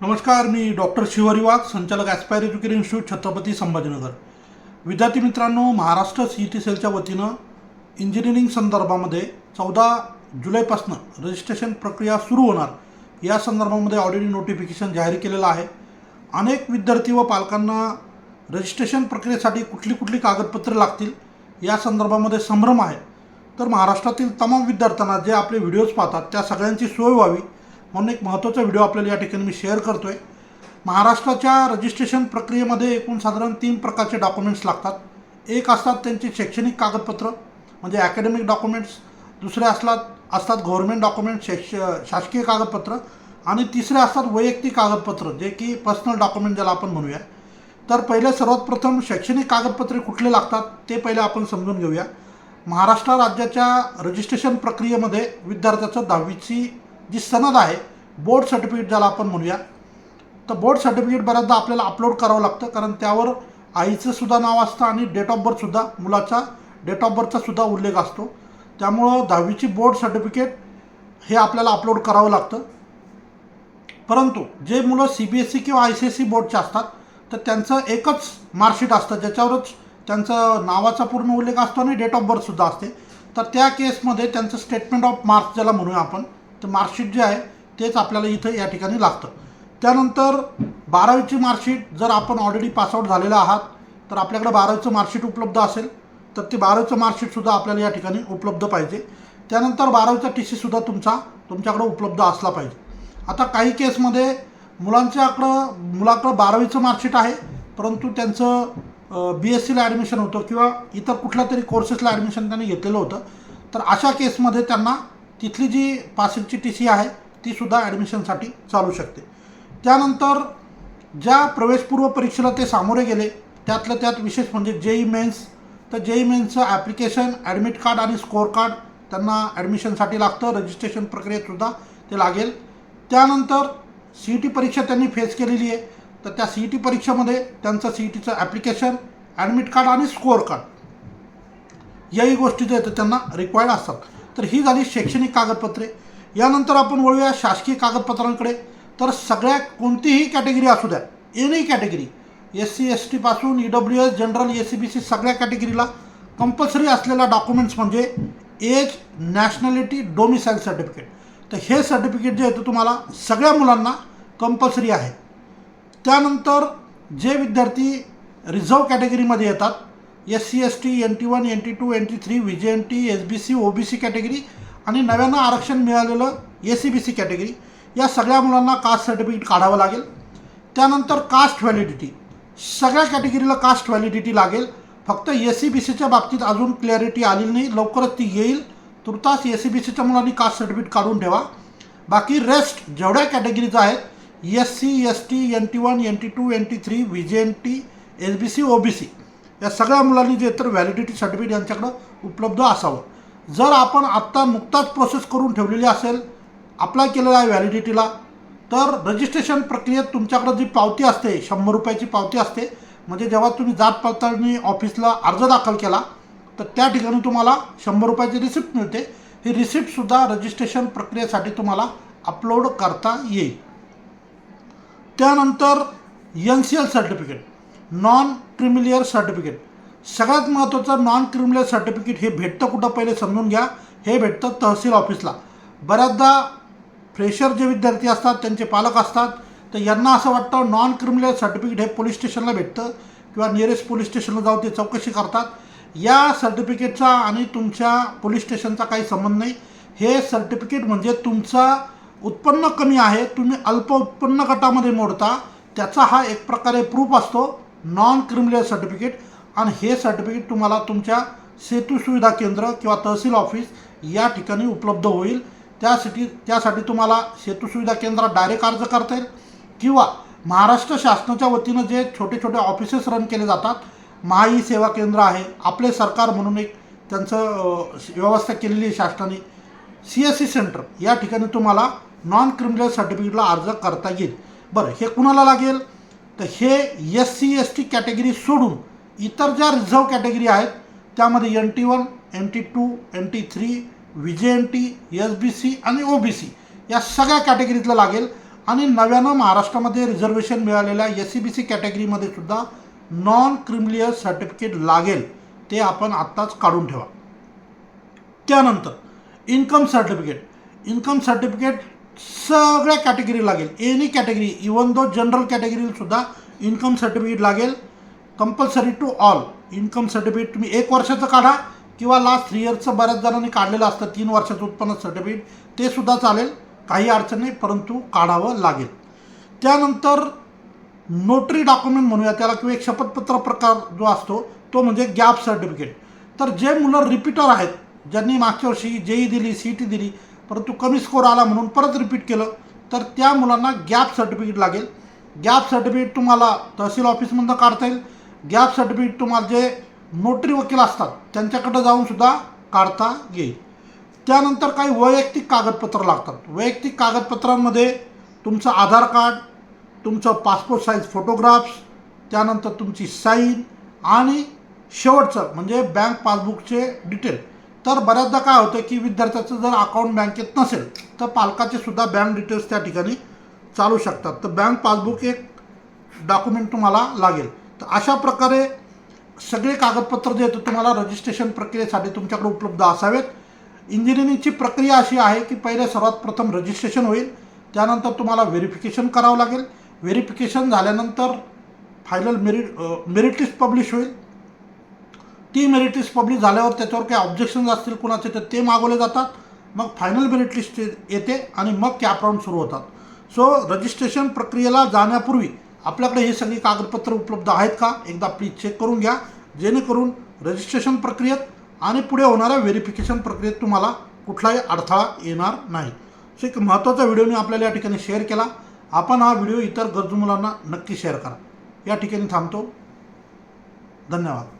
नमस्कार मी डॉक्टर शिवहरी वाघ संचालक aspire education institute Chhatrapati Sambhajinagar. विद्यार्थी मित्रांनो महाराष्ट्र सी टी सेलच्या वतीनं इंजिनिअरिंग संदर्भामध्ये चौदा जुलैपासनं रजिस्ट्रेशन प्रक्रिया सुरू होणार. या संदर्भामध्ये ऑलरेडी नोटिफिकेशन जाहीर केलेलं आहे. अनेक विद्यार्थी व पालकांना रजिस्ट्रेशन प्रक्रियेसाठी कुठली कुठली कागदपत्रे लागतील या संदर्भामध्ये संभ्रम आहे. तर महाराष्ट्रातील तमाम विद्यार्थ्यांना जे आपले व्हिडिओज पाहतात त्या सगळ्यांची सोय व्हावी. म्हणून एक महत्त्वाचा व्हिडिओ आपल्याला या ठिकाणी मी शेअर करतो आहे महाराष्ट्राच्या रजिस्ट्रेशन प्रक्रियेमध्ये एकूण साधारण तीन प्रकारचे डॉक्युमेंट्स लागतात. एक असतात त्यांची शैक्षणिक कागदपत्र म्हणजे ॲकॅडमिक डॉक्युमेंट्स दुसरे असतात असतात गव्हर्मेंट डॉक्युमेंट शैक्ष शासकीय कागदपत्र. आणि तिसरे असतात वैयक्तिक कागदपत्र जे की पर्सनल डॉक्युमेंट ज्याला आपण म्हणूया. तर पहिले सर्वात प्रथम शैक्षणिक कागदपत्रे कुठले लागतात ते पहिले आपण समजून घेऊया. महाराष्ट्र राज्याच्या रजिस्ट्रेशन प्रक्रियेमध्ये विद्यार्थ्याचं दहावीची जी सनद आहे बोर्ड सर्टिफिकेट ज्याला आपण म्हणूया तर बोर्ड सर्टिफिकेट बऱ्याचदा आपल्याला अपलोड करावं लागतं कारण त्यावर आईचं सुद्धा नाव असतं आणि डेट ऑफ बर्थसुद्धा मुलाचा डेट ऑफ बर्थचा सुद्धा उल्लेख असतो. त्यामुळं दहावीची बोर्ड सर्टिफिकेट हे आपल्याला अपलोड करावं लागतं. परंतु जे मुलं सी बी एस सी किंवा आय सी एस सी बोर्डचे असतात तर त्यांचं एकच मार्कशीट असतं ज्याच्यावरच त्यांचं नावाचा पूर्ण उल्लेख असतो आणि डेट ऑफ बर्थसुद्धा असते. तर त्या केसमध्ये त्यांचं स्टेटमेंट ऑफ मार्क्स ज्याला म्हणूया आपण तर मार्कशीट जे आहे तेच आपल्याला इथं या ठिकाणी लागतं. त्यानंतर बारावीची मार्कशीट जर आपण ऑलरेडी पासआउट झालेला आहात तर आपल्याकडे बारावीचं मार्कशीट उपलब्ध असेल तर ते बारावीचं मार्कशीटसुद्धा आपल्याला या ठिकाणी उपलब्ध पाहिजे. त्यानंतर बारावीचा टी सीसुद्धा तुमचा तुमच्याकडं उपलब्ध असला पाहिजे. आता काही केसमध्ये मुलांच्याकडं मुलाकडं बारावीचं मार्कशीट आहे परंतु त्यांचं बी एस सीला ॲडमिशन होतं किंवा इतर कुठल्या तरी कोर्सेसला ॲडमिशन त्यांनी घेतलेलं होतं. तर अशा केसमध्ये त्यांना तिथली जी पासिंगची टी सी आहे तीसुद्धा ॲडमिशनसाठी चालू शकते. त्यानंतर ज्या प्रवेशपूर्व परीक्षेला ते सामोरे गेले त्यातलं त्यात विशेष म्हणजे जेई मेन्स तर जेई मेन्सचं ॲप्लिकेशन ॲडमिट कार्ड आणि स्कोअर कार्ड त्यांना ॲडमिशनसाठी लागतं. रजिस्ट्रेशन प्रक्रियेतसुद्धा ते लागेल. त्यानंतर सी ई टी परीक्षा त्यांनी फेस केलेली आहे. तर त्या सी ई टी परीक्षेमध्ये त्यांचं सी ई टीचं ॲप्लिकेशन ॲडमिट कार्ड आणि स्कोअर कार्ड याही गोष्टी जे आहेत त्यांना रिक्वायर्ड असतात. तर ही झाली शैक्षणिक कागदपत्रे. यानंतर आपण वळूया शासकीय कागदपत्रांकडे. तर सगळ्या कोणतीही कॅटेगरी असू द्या any category S C S टीपासून E W S general A C B C सगळ्या कॅटेगरीला कंपल्सरी असलेला डॉक्युमेंट्स म्हणजे एज नॅशनॅलिटी डोमिसाईल सर्टिफिकेट तर हे सर्टिफिकेट जे आहे ते तुम्हाला सगळ्या मुलांना कंपल्सरी आहे. त्यानंतर जे विद्यार्थी रिझर्व कॅटेगरीमध्ये येतात S C S T N T one N T two N T three V J N T S B C O B C category आणि नव्यानं आरक्षण मिळालेलं A C B C category या सगळ्या मुलांना कास्ट सर्टिफिकेट काढावं लागेल. त्यानंतर कास्ट व्हॅलिडिटी सगळ्या कॅटेगरीला कास्ट व्हॅलिडिटी लागेल. फक्त ए सी बी सीच्या बाबतीत अजून क्लॅरिटी आलेली नाही. लवकरच ती येईल. तुर्तास ए सी बी सीच्या मुलांनी कास्ट सर्टिफिकेट काढून ठेवा. बाकी रेस्ट जेवढ्या कॅटेगरीज आहेत S C S T N T one N T two N T three V J N T S B C O B C या सगळ्या मुलांनी जे तर व्हॅलिडिटी सर्टिफिकेट यांच्याकडं उपलब्ध असावं. जर आपण आत्ता नुकताच प्रोसेस करून ठेवलेली असेल अप्लाय केलेला आहे व्हॅलिडिटीला तर रजिस्ट्रेशन प्रक्रियेत तुमच्याकडं जी पावती असते शंभर रुपयाची पावती असते म्हणजे जेव्हा तुम्ही जात पडताळणी ऑफिसला अर्ज दाखल केला तर त्या ठिकाणी तुम्हाला शंभर रुपयाची रिसिप्ट मिळते. ही रिसिप्टसुद्धा रजिस्ट्रेशन प्रक्रियेसाठी तुम्हाला अपलोड करता येईल. त्यानंतर N C L certificate non creamy layer certificate सगळ्यात महत्त्वाचं नॉन क्रिमिलियर सर्टिफिकेट हे भेटतं कुठं पहिले समजून घ्या. हे भेटतं तहसील ऑफिसला. बऱ्याचदा फ्रेशर जे विद्यार्थी असतात त्यांचे पालक असतात तर यांना असं वाटतं नॉन क्रिमिनल सर्टिफिकेट हे पोलीस स्टेशनला भेटतं किंवा नियरेस्ट पोलीस स्टेशनला जाऊन ते चौकशी करतात. या सर्टिफिकेटचा आणि तुमच्या पोलीस स्टेशनचा काही संबंध नाही. हे सर्टिफिकेट म्हणजे तुमचा उत्पन्न कमी आहे तुम्ही अल्प उत्पन्न गटामध्ये मोडता त्याचा हा एक प्रकारे प्रूफ असतो. नॉन क्रिमिनल सर्टिफिकेट आणि हे सर्टिफिकेट तुम्हाला तुमच्या सेतू सुविधा केंद्र किंवा तहसील ऑफिस या ठिकाणी उपलब्ध होईल. त्यासाठी त्यासाठी तुम्हाला सेतू सुविधा केंद्रात डायरेक्ट अर्ज करता येईल. किंवा महाराष्ट्र शासनाच्या वतीनं जे छोटे छोटे ऑफिसेस रन केले जातात महाई सेवा केंद्र आहे आपले सरकार म्हणून एक त्यांचं व्यवस्था केलेली आहे शासनाने. सी एस सी सेंटर या ठिकाणी तुम्हाला नॉन क्रिमिनल सर्टिफिकेटला अर्ज करता येईल. बरं हे कुणाला लागेल? तर हे S C S T category सोडून इतर ज्या रिझर्व कॅटेगरी आहेत त्यामध्ये N T one N T two N T three V J J N T S B C आणि ओ बी सी या सगळ्या कॅटेगरीतलं लागेल. आणि नव्यानं महाराष्ट्रामध्ये रिझर्वेशन मिळालेल्या एस सी बी सी कॅटेगरीमध्ये सुद्धा नॉन क्रिमिलियस सर्टिफिकेट लागेल. ते आपण आत्ताच काढून ठेवा. त्यानंतर इन्कम सर्टिफिकेट इन्कम सर्टिफिकेट सगळ्या कॅटेगरी लागेल. Any category even though general कॅटेगरीसुद्धा income certificate लागेल compulsory to all income certificate तुम्ही एक वर्षाचं काढा किंवा लास्ट थ्री इयर्सचं बऱ्याच जणांनी काढलेलं असतं तीन वर्षाचं उत्पन्न सर्टिफिकेट ते सुद्धा चालेल. काही अडचण नाही परंतु काढावं लागेल. त्यानंतर नोटरी डॉक्युमेंट म्हणूया त्याला किंवा एक शपथपत्र प्रकार जो असतो तो म्हणजे गॅप सर्टिफिकेट तर जे मुलं रिपीटर आहेत ज्यांनी मागच्या वर्षी जेई दिली सी टी दिली परंतु कमी स्कोर आला म्हणून परत रिपीट केलं तर त्या मुलांना गॅप सर्टिफिकेट लागेल. गॅप सर्टिफिकेट तुम्हाला तहसील ऑफिसमधनं काढता येईल. गॅप सर्टिफिकेट तुम्हाला जे नोटरी वकील असतात त्यांच्याकडं जाऊन सुद्धा काढता येईल. त्यानंतर काही वैयक्तिक कागदपत्र लागतात. वैयक्तिक कागदपत्रांमध्ये तुमचं आधार कार्ड तुमचं पासपोर्ट साईज फोटोग्राफ्स त्यानंतर तुमची साईन आणि शेवटचं म्हणजे बँक पासबुकचे डिटेल तर बऱ्याचदा काय होतं की विद्यार्थ्याचं जर अकाउंट बँकेत नसेल तर पालकाचे सुद्धा बँक डिटेल्स त्या ठिकाणी चालू शकतात. तर बँक पासबुक एक डॉक्युमेंट तुम्हाला लागेल. तर अशा प्रकारे सगळे कागदपत्र जे आहेत तुम्हाला रजिस्ट्रेशन प्रक्रियेसाठी तुमच्याकडे उपलब्ध असावेत. इंजिनिअरिंगची प्रक्रिया अशी आहे की पहिले सर्वात प्रथम रजिस्ट्रेशन होईल त्यानंतर तुम्हाला व्हेरिफिकेशन करावं लागेल. व्हेरिफिकेशन झाल्यानंतर final merit merit list publish होईल. ती मेरिट लिस्ट पब्लिक झाल्यावर त्याच्यावर काही ऑब्जेक्शन्स असतील कुणाचे तर ते मागवले जातात. मग फायनल मेरिट लिस्ट येते आणि मग कॅप राऊंड सुरू होतात. सो रजिस्ट्रेशन प्रक्रियेला जाण्यापूर्वी आपल्याकडे हे सगळी कागदपत्र उपलब्ध आहेत का? एकदा प्लीज चेक करून घ्या. जेणेकरून रजिस्ट्रेशन प्रक्रियेत आणि पुढे होणाऱ्या व्हेरिफिकेशन प्रक्रियेत तुम्हाला कुठलाही अडथळा येणार नाही. सो एक महत्त्वाचा व्हिडिओ मी आपल्याला या ठिकाणी शेअर केला. आपण हा व्हिडिओ इतर गरजू मुलांना नक्की शेअर करा. या ठिकाणी थांबतो. धन्यवाद.